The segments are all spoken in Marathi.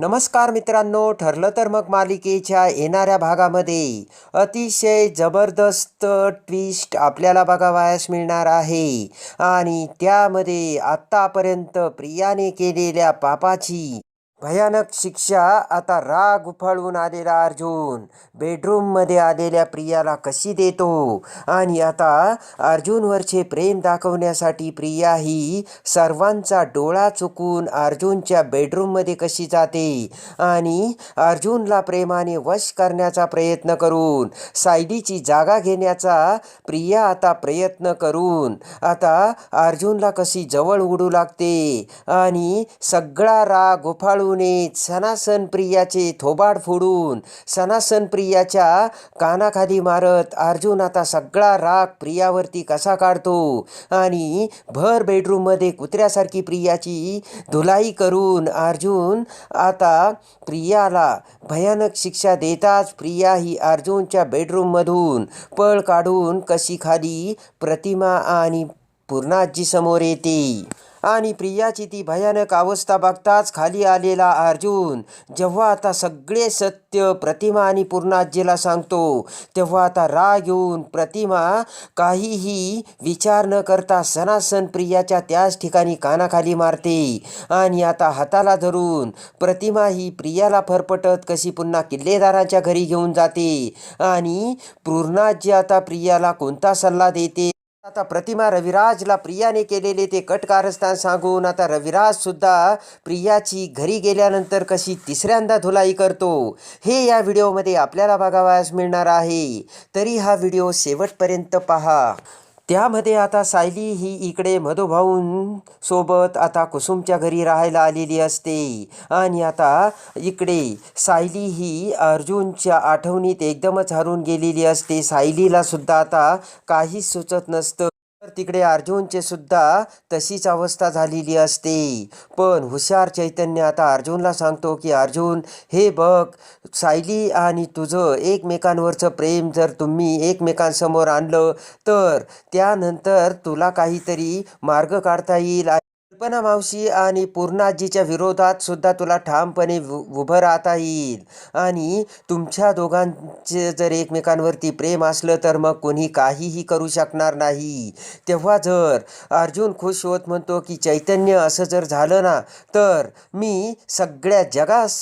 नमस्कार मित्रांनो ठरलं तर मग मालिकेच्या येणाऱ्या भागामध्ये अतिशय जबरदस्त ट्विस्ट आपल्याला बघावयास मिळणार आहे. आणि त्यामध्ये आत्तापर्यंत प्रियाने केलेल्या पापाची भयानक शिक्षा आता राग उफाळून आलेला अर्जुन. बेडरूममध्ये आलेल्या प्रियाला कशी देतो? आणि आता अर्जुनवरचे प्रेम दाखवण्यासाठी प्रिया ही सर्वांचा डोळा चुकून अर्जुनच्या बेडरूममध्ये कशी जाते? आणि अर्जुनला प्रेमाने वश करण्याचा प्रयत्न करून सायलीची जागा घेण्याचा प्रिया आता प्रयत्न करून आता अर्जुनला कशी जवळ उडू लागते? आणि सगळा राग उफाळून येत सनासन प्रियाचे थोबाड फोडून सनासन प्रियाच्या कानाखाली मारत अर्जुन आता सगळा राग प्रियावरती कसा काढतो? आणि भर बेडरूममध्ये कुत्र्यासारखी प्रियाची धुलाई करून अर्जुन आता प्रियाला भयानक शिक्षा देताच प्रिया ही अर्जुनच्या बेडरूममधून पळ काढून कशी खाली प्रतिमा आणि पूर्णाजी समोर येते. आणि प्रियाची ती भयानक अवस्था बघताच खाली आलेला अर्जुन जेव्हा आता सगळे सत्य प्रतिमा आणि पूर्णाजीला सांगतो तेव्हा आता राग येऊन प्रतिमा काहीही विचार न करता सनासन प्रियाच्या त्याच ठिकाणी कानाखाली मारते आणि आता हाताला धरून प्रतिमा ही प्रियाला फरफटत कशी पुन्हा किल्लेदाराच्या घरी घेऊन जाते आणि पूर्णाजी आता प्रियाला कोणता सल्ला देते? आता प्रतिमा रविराजला प्रियाने केलेले ते कट कारस्थान सांगून आता रविराज सुद्धा प्रियाची घरी गेल्यानंतर कशी तिसऱ्यांदा धुलाई करतो हे या व्हिडिओमध्ये आपल्याला बघावयास मिळणार आहे. तरी हा व्हिडिओ शेवटपर्यंत पहा. त्यामध्ये आता सायली ही इकडे मधुभाऊन सोबत आता कुसुमच्या घरी राहायला आलेली असते. आणि आता इकडे सायली ही अर्जुनच्या आठवणीत एकदमच हरून गेलेली असते. सायलीला सुद्धा आता काहीच सुचत नसतं. तर तिकडे अर्जुनचे सुद्धा तशीच अवस्था झालेली असते. पण हुशार चैतन्य आता अर्जुनला सांगतो की अर्जुन हे बघ सायली आणि तुझं एकमेकांवरचं प्रेम जर तुम्ही एकमेकांसमोर आणलं तर त्यानंतर तुला काहीतरी मार्ग काढता येईल. कल्पना मावशी आणि पूर्णाजीच्या विरोधात सुद्धा तुला ठामपणे उ- उभं राहता येईल. आणि तुमच्या दोघांचे जर एकमेकांवरती प्रेम असलं तर मग कोणी काहीही करू शकणार नाही. तेव्हा जर अर्जुन खुश होत म्हणतो की चैतन्य असं जर झालं ना तर मी सगळ्या जगास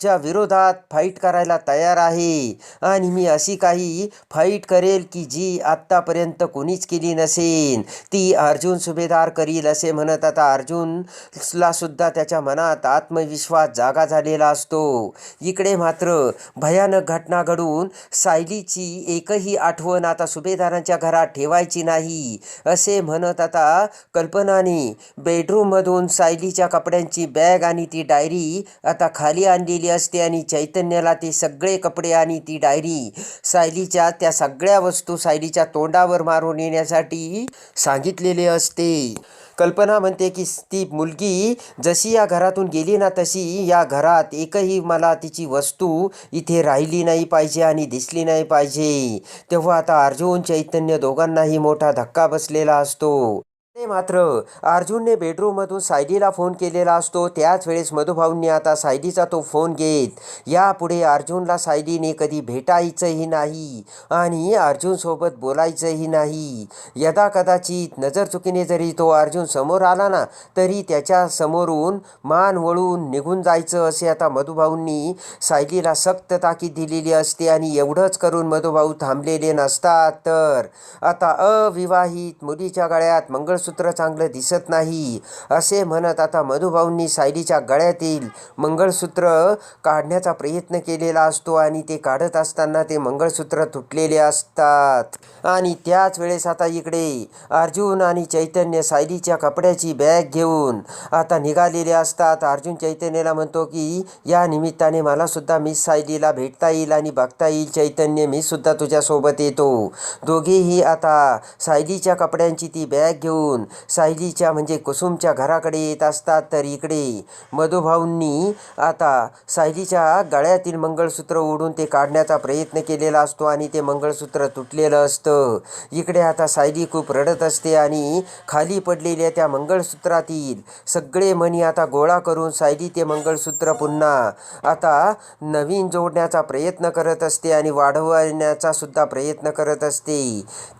च्या विरोधात फाईट करायला तयार आहे. आणि मी अशी काही फाईट करेल की जी आत्तापर्यंत कोणीच केली नसेल ती अर्जुन सुभेदार करील असे म्हणत आता अर्जुनला सुद्धा त्याच्या मनात आत्मविश्वास जागा झालेला असतो. इकडे मात्र भयानक घटना घडून सायलीची एकही आठवण आता सुभेदारांच्या घरात ठेवायची नाही असे म्हणत आता कल्पनाने बेडरूममधून सायलीच्या कपड्यांची बॅग आणि ती डायरी आता खाली आणलेली असते आणि चैतन्याला ते सगळे कपडे आणि ती डायरी सायलीच्या त्या सगळ्या वस्तू सायलीच्या तोंडावर मारून येण्यासाठी सांगितलेले असते. कल्पना म्हणते की ती मुलगी जशी या घरातून गेली ना तशी या घरात एकही मला तिची वस्तू इथे राहिली नाही पाहिजे आणि दिसली नाही पाहिजे. तेव्हा आता अर्जुन चैतन्य दोघांनाही मोठा धक्का बसलेला असतो. ते मात्र अर्जुनने बेडरूममधून सायलीला फोन केलेला असतो. त्याच वेळेस मधुभाऊंनी आता सायलीचा तो फोन घेत यापुढे अर्जुनला सायलीने कधी भेटायचंही नाही आणि अर्जुनसोबत बोलायचंही नाही. यदा कदाचित नजर चुकीने जरी तो अर्जुन समोर आला ना तरी त्याच्या समोरून मान वळून निघून जायचं असे आता मधुभाऊंनी सायलीला सक्त ताकीद दिलेली असते आणि एवढंच करून मधुभाऊ थांबलेले नसतात. तर आता अविवाहित मुलीच्या गळ्यात मंगळसूत्र चांगलं दिसत नाही असे म्हणत आता मधुभाऊंनी सायलीच्या गळ्यातील मंगळसूत्र काढण्याचा प्रयत्न केलेला असतो आणि ते काढत असताना ते मंगळसूत्र तुटलेले असतात. आणि त्याच वेळेस आता इकडे अर्जुन आणि चैतन्य सायलीच्या कपड्याची बॅग घेऊन आता निघालेले असतात. अर्जुन चैतन्याला म्हणतो की या निमित्ताने मला सुद्धा मिस सायलीला भेटता येईल आणि बघता येईल. चैतन्य मी सुद्धा तुझ्यासोबत येतो. दोघेही आता सायलीच्या कपड्यांची ती बॅग घेऊन घेऊन सायलीच्या म्हणजे कुसुमच्या घराकडे येत असतात तर इकडे मधुभाऊंनी आता सायलीच्या गळ्यातील मंगळसूत्र ओढून ते काढण्याचा प्रयत्न केलेला असतो आणि ते मंगळसूत्र तुटलेलं असतं. इकडे आता सायली खूप रडत असते आणि खाली पडलेल्या त्या मंगळसूत्रातील सगळे मणी आता गोळा करून सायली ते मंगळसूत्र पुन्हा आता नवीन जोडण्याचा प्रयत्न करत असते आणि वाढवण्याचा सुद्धा प्रयत्न करत असते.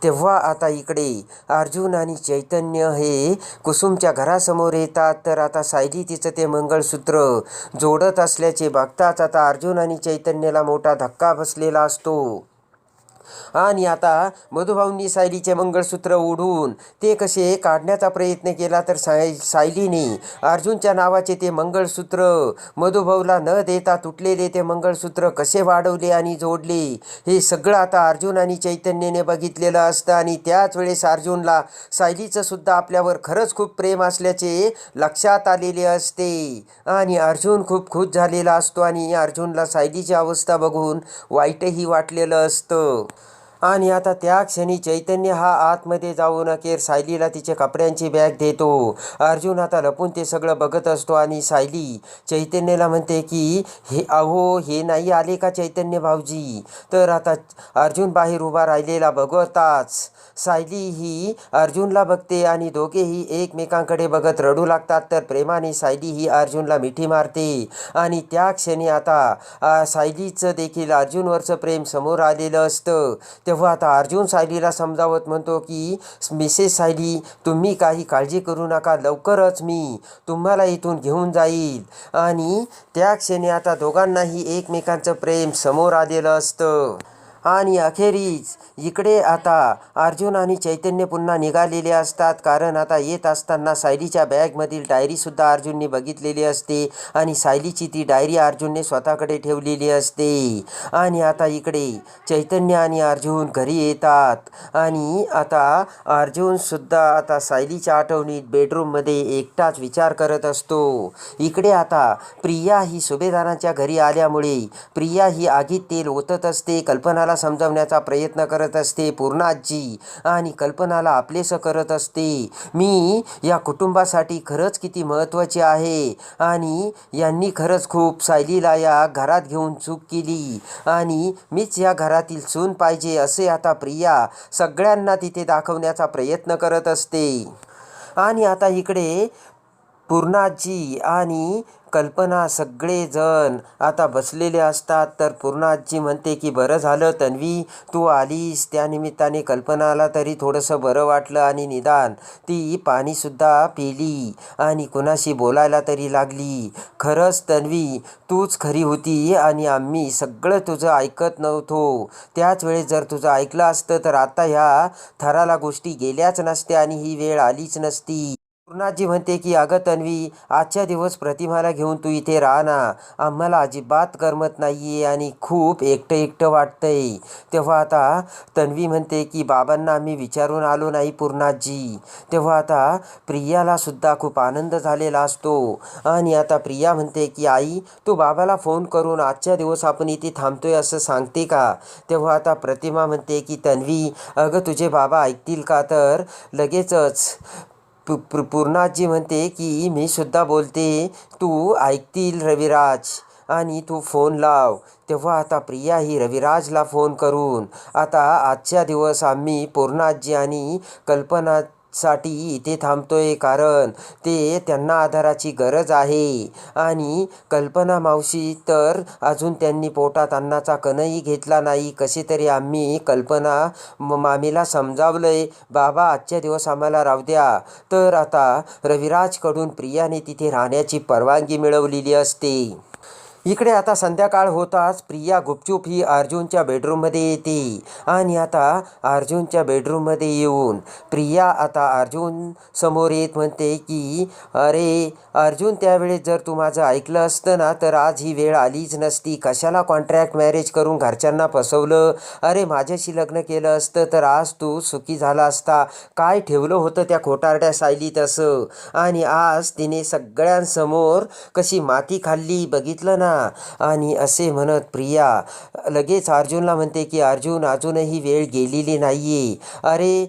तेव्हा आता इकडे अर्जुन आणि चैतन्य हे कुसुमच्या घरासमोर येतात तर आता सायली तिचं ते मंगळसूत्र जोडत असल्याचे बघताच आता अर्जुन आणि चैतन्याला मोठा धक्का बसलेला असतो. आणि आता मधुभाऊंनी सायलीचे मंगळसूत्र ओढून ते कसे काढण्याचा प्रयत्न केला तर साय सायलीने अर्जुनच्या नावाचे ते मंगळसूत्र मधुभाऊला न देता तुटलेले ते मंगळसूत्र कसे वाढवले आणि जोडले हे सगळं आता अर्जुन आणि चैतन्याने बघितलेलं असतं आणि त्याच वेळेस अर्जुनला सायलीचं सुद्धा आपल्यावर खरंच खूप प्रेम असल्याचे लक्षात आलेले असते. आणि अर्जुन खूप खुश झालेला असतो आणि अर्जुनला सायलीची अवस्था बघून वाईटही वाटलेलं असतं. आणि आता त्या क्षणी चैतन्य हा आतमध्ये जाऊन अखेर सायलीला तिच्या कपड्यांची बॅग देतो. अर्जुन आता लपून ते सगळं बघत असतो आणि सायली चैतन्याला म्हणते की हे अहो हे नाही आले का चैतन्य भाऊजी? तर आता अर्जुन बाहेर उभा राहिलेला बघताच. सायली ही अर्जुनला बघते आणि दोघेही एकमेकांकडे बघत रडू लागतात. तर प्रेमाने सायली ही अर्जुनला मिठी मारते. आणि त्या क्षणी आता सायलीचं देखील अर्जुनवरचं प्रेम समोर आलेलं असतं. तेव्हा आता अर्जुन सायलीला समजावत म्हणतो की मिसेस सायली तुम्ही काही काळजी करू नका लवकरच मी तुम्हाला इथून घेऊन जाईल. आणि त्या क्षणी आता दोघांनाही एकमेकांचं प्रेम समोर आलेलं असतं. आणि अखेरीस इकडे आता अर्जुन आणि चैतन्य पुन्हा निघालेले असतात. कारण आता येत असताना सायलीच्या बॅगमधील डायरीसुद्धा अर्जुनने बघितलेली असते. आणि सायलीची ती डायरी अर्जुनने स्वतःकडे ठेवलेली असते. आणि आता इकडे चैतन्य आणि अर्जुन घरी येतात. आणि आता अर्जुनसुद्धा आता सायलीच्या आठवणीत बेडरूममध्ये एकटाच विचार करत असतो. इकडे आता प्रिया ही सुभेदारांच्या घरी आल्यामुळे प्रिया ही आगीत तेल ओतत असते. कल्पना कल्पनाला समजवण्याचा प्रयत्न करत असते. पूर्णाजी आणि कल्पनाला आपलेसं करत असते. मी या कुटुंबासाठी खरंच किती महत्त्वाचे आहे. आणि यांनी खरंच खूप सायलीला या घरात घेऊन चूक केली. आणि मीच या घरातील सून पाहिजे असे आता प्रिया सगळ्यांना तिथे दाखवण्याचा प्रयत्न करत असते. आणि आता इकडे पूर्णाजी आणि कल्पना सगळेजण आता बसलेले असतात. तर पूर्णाजी म्हणते की बरं झालं तन्वी तू आलीस. त्यानिमित्ताने कल्पनाला तरी थोडंसं बरं वाटलं आणि निदान ती पाणीसुद्धा पिली आणि कुणाशी बोलायला तरी लागली. खरंच तन्वी तूच खरी होती आणि आम्ही सगळं तुझं ऐकत नव्हतो. त्याच वेळेस जर तुझं ऐकलं असतं तर आता ह्या थराला गोष्टी गेल्याच नसत्या आणि ही वेळ आलीच नसती. पूर्णाजी म्हणते की अगं तन्वी आजच्या दिवस प्रतिमाला घेऊन तू इथे राहा ना. आम्हाला अजिबात करमत नाही आहे आणि खूप एकटं एकटं वाटतंय. तेव्हा आता तन्वी म्हणते की बाबांना आम्ही विचारून आलो नाही पूर्णाजी. तेव्हा आता प्रियाला सुद्धा खूप आनंद झालेला असतो. आणि आता प्रिया म्हणते की आई तू बाबाला फोन करून आजच्या दिवस आपण इथे थांबतोय असं सांगते का? तेव्हा आता प्रतिमा म्हणते की तन्वी अगं तुझे बाबा ऐकतील का? तर लगेचच पु पूर्णाजी म्हणते की मी सुद्धा बोलते. तू ऐकतील रविराज आणि तू फोन लाव. तेव्हा आता प्रिया ही रविराजला फोन करून आता आजच्या दिवस आम्ही पूर्णाजी आणि कल्पना साठी इथे थांबतोय कारण ते त्यांना आधाराची गरज आहे. आणि कल्पना मावशी तर अजून त्यांनी पोटात अन्नाचा कणही घेतला नाही. कसे तरी आम्ही कल्पना मामीला समजावलंय बाबा आजच्या दिवस आम्हाला राहू द्या. तर आता रविराजकडून प्रियाने तिथे राहण्याची परवानगी मिळवलेली असते. इकडे आता संध्याकाळ होताच प्रिया गुपचूप ही अर्जुनच्या बेडरूममध्ये येते. आणि आता अर्जुनच्या बेडरूममध्ये येऊन प्रिया आता अर्जुन समोर येत म्हणते की अरे अर्जुन त्यावेळेस जर तू माझं ऐकलं असतं ना तर आज ही वेळ आलीच नसती. कशाला कॉन्ट्रॅक्ट मॅरेज करून घरच्यांना फसवलं? अरे माझ्याशी लग्न केलं असतं तर आज तू सुखी झाला असता. काय ठेवलं होतं त्या खोटारड्या सायलीत असं? आणि आज तिने सगळ्यांसमोर कशी माती खाल्ली बघितलं ना? आणि असे म्हणत प्रिया लगेच अर्जुनला म्हणते की अर्जुन अजूनही वेळ गेलेली नाही आहे अरे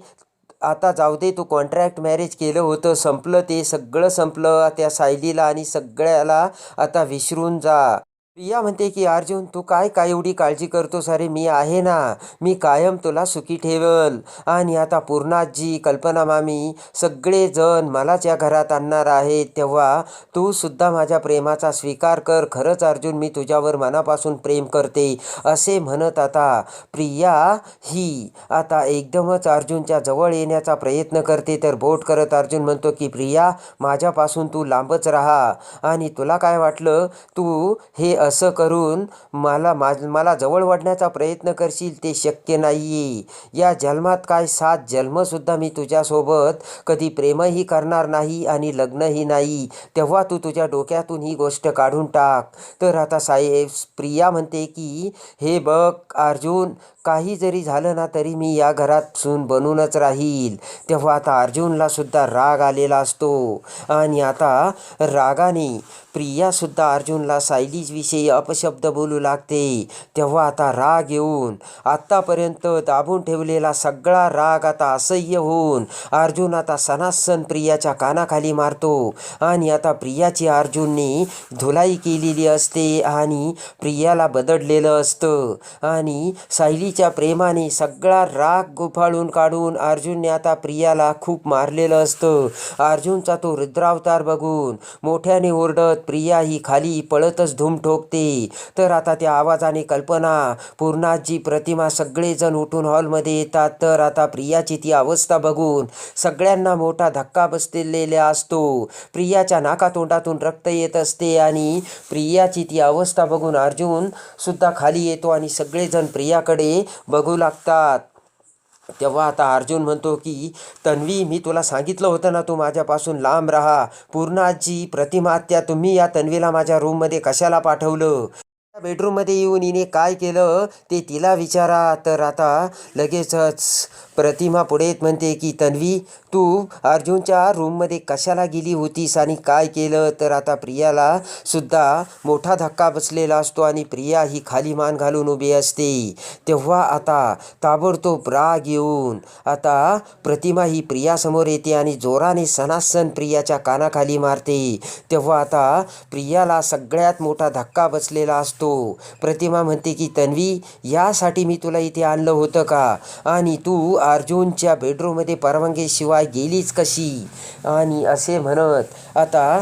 आता जाऊ दे तू कॉन्ट्रॅक्ट मॅरेज केलं होतं संपलं ते सगळं संपलं त्या सायलीला आणि सगळ्याला आता विसरून जा. प्रिया म्हणते की अर्जुन तू काय काय एवढी काळजी करतोस? अरे मी आहे ना. मी कायम तुला सुखी ठेवल. आणि आता पूर्णाजी कल्पना मामी सगळेजण मलाच या घरात आणणार आहेत. तेव्हा तू सुद्धा माझ्या प्रेमाचा स्वीकार कर. खरंच अर्जुन मी तुझ्यावर मनापासून प्रेम करते असे म्हणत आता प्रिया ही आता एकदमच अर्जुनच्या जवळ येण्याचा प्रयत्न करते. तर बोट करत अर्जुन म्हणतो की प्रिया माझ्यापासून तू लांबच राहा. आणि तुला काय वाटलं? तू हे असं करून मला मा मला जवळ वाढण्याचा प्रयत्न करशील ते शक्य नाही या जन्मात काय सात जन्मसुद्धा मी तुझ्यासोबत कधी प्रेमही करणार नाही आणि लग्नही नाही. तेव्हा तू तुझ्या डोक्यातून ही गोष्ट काढून टाक. तर आता साहेब प्रिया म्हणते की हे बघ अर्जुन काही जरी झालं ना तरी मी या घरात सून बनूनच राहील. तेव्हा आता अर्जुनला सुद्धा राग आलेला असतो. आणि आता रागाने प्रियासुद्धा अर्जुनला सायलीजविषयी सायलीविषयी अपशब्द बोलू लागते. तेव्हा आता राग येऊन आत्तापर्यंत दाबून ठेवलेला सगळा राग आता असह्य होऊन अर्जुन आता सणासण प्रियाच्या कानाखाली मारतो. आणि आता प्रियाची अर्जुनने धुलाई केलेली असते आणि प्रियाला बदडलेलं असतं. आणि सायलीच्या प्रेमाने सगळा राग गुफाळून काढून अर्जुनने आता प्रियाला खूप मारलेलं असतं. अर्जुनचा तो रुद्रावतार बघून मोठ्याने ओरडत प्रिया ही खाली पळतच धूम ठोकते तर आता त्या आवाजाने कल्पना पूर्णाची प्रतिमा सगळेजण उठून हॉलमध्ये येतात. तर आता प्रियाची ती अवस्था बघून सगळ्यांना मोठा धक्का बसलेला असतो. प्रियाच्या नाकातोंडातून रक्त येत असते आणि प्रियाची ती अवस्था बघून अर्जुन सुद्धा खाली येतो आणि सगळेजण प्रियाकडे बघू लागतात. तेव्हा आता अर्जुन म्हणतो की तन्वी मी तुला सांगितलं होतं ना तू माझ्यापासून लांब राहा. पूर्णाची प्रतिमा त्या तुम्ही या तन्वीला माझ्या रूममध्ये कशाला पाठवलं? बेडरूममध्ये येऊन हिने काय केलं ते तिला विचारा. तर आता लगेचच प्रतिमा पुढे म्हणते की तन्वी तू अर्जुनच्या रूममध्ये कशाला गेली होतीस आणि काय केलं? तर आता प्रियाला सुद्धा मोठा धक्का बसलेला असतो आणि प्रिया ही खाली मान घालून उभी असते. तेव्हा आता ताबडतोब राग येऊन आता प्रतिमा ही प्रियासमोर येते आणि जोराने सणासन प्रियाच्या कानाखाली मारते. तेव्हा आता प्रियाला सगळ्यात मोठा धक्का बसलेला असतो प्रतिमा म्हणते की तन्वी यासाठी मी तुला इथे आणलं होतं का? आणि तू अर्जुनच्या बेडरूममध्ये परवानगीशिवाय गेलीच कशी? आणि असे म्हणत आता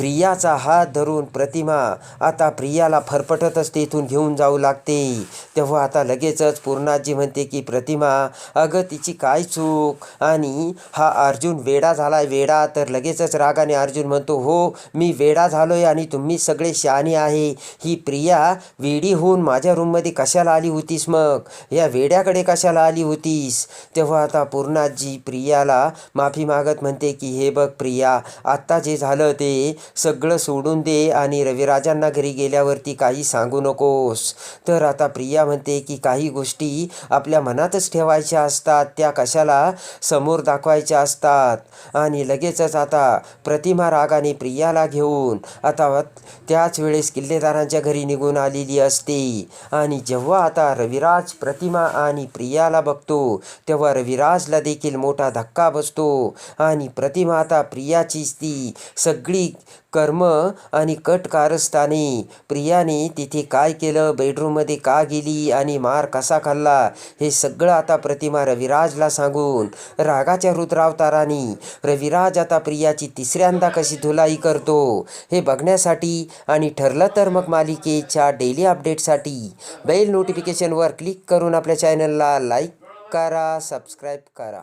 प्रियाचा हात धरून प्रतिमा आता प्रियाला फरफटतच तेथून घेऊन जाऊ लागते. तेव्हा आता लगेचच पूर्णाजी म्हणते की प्रतिमा अगं तिची काय चूक? आणि हा अर्जुन वेडा झालाय वेडा. तर लगेचच रागाने अर्जुन म्हणतो हो मी वेडा झालोय आणि तुम्ही सगळे शहाणी आहे. ही प्रिया वेडी होऊन माझ्या रूममध्ये कशाला आली होतीस मग? या वेड्याकडे कशाला आली होतीस? तेव्हा आता पूर्णाजी प्रियाला माफी मागत म्हणते की हे बघ प्रिया आत्ता जे झालं ते सगळं सोडून दे आणि रविराजांना घरी गेल्यावरती काही सांगू नकोस. तर आता प्रिया म्हणते की काही गोष्टी आपल्या मनातच ठेवायच्या असतात त्या कशाला? समोर दाखवायच्या असतात. आणि लगेचच आता प्रतिमा रागाने प्रियाला घेऊन आता त्याच वेळेस किल्लेदारांच्या घरी निघून आलेली असते. आणि जेव्हा आता रविराज प्रतिमा आणि प्रियाला बघतो तेव्हा रविराजला देखील मोठा धक्का बसतो. आणि प्रतिमा आता प्रियाचीच ती सगळी कर्म आणि कट कारस्थाने प्रियाने तिथे काय केलं? बेडरूममध्ये का गेली आणि मार कसा खाल्ला? हे सगळं आता प्रतिमा रविराजला सांगून रागाच्या रुद्रावताराने. रविराज आता प्रियाची तिसऱ्यांदा कशी धुलाई करतो? हे बघण्यासाठी आणि ठरलं तर मग मालिकेच्या डेली अपडेटसाठी बेल नोटिफिकेशनवर क्लिक करून आपल्या चॅनलला लाईक करा सबस्क्राईब करा.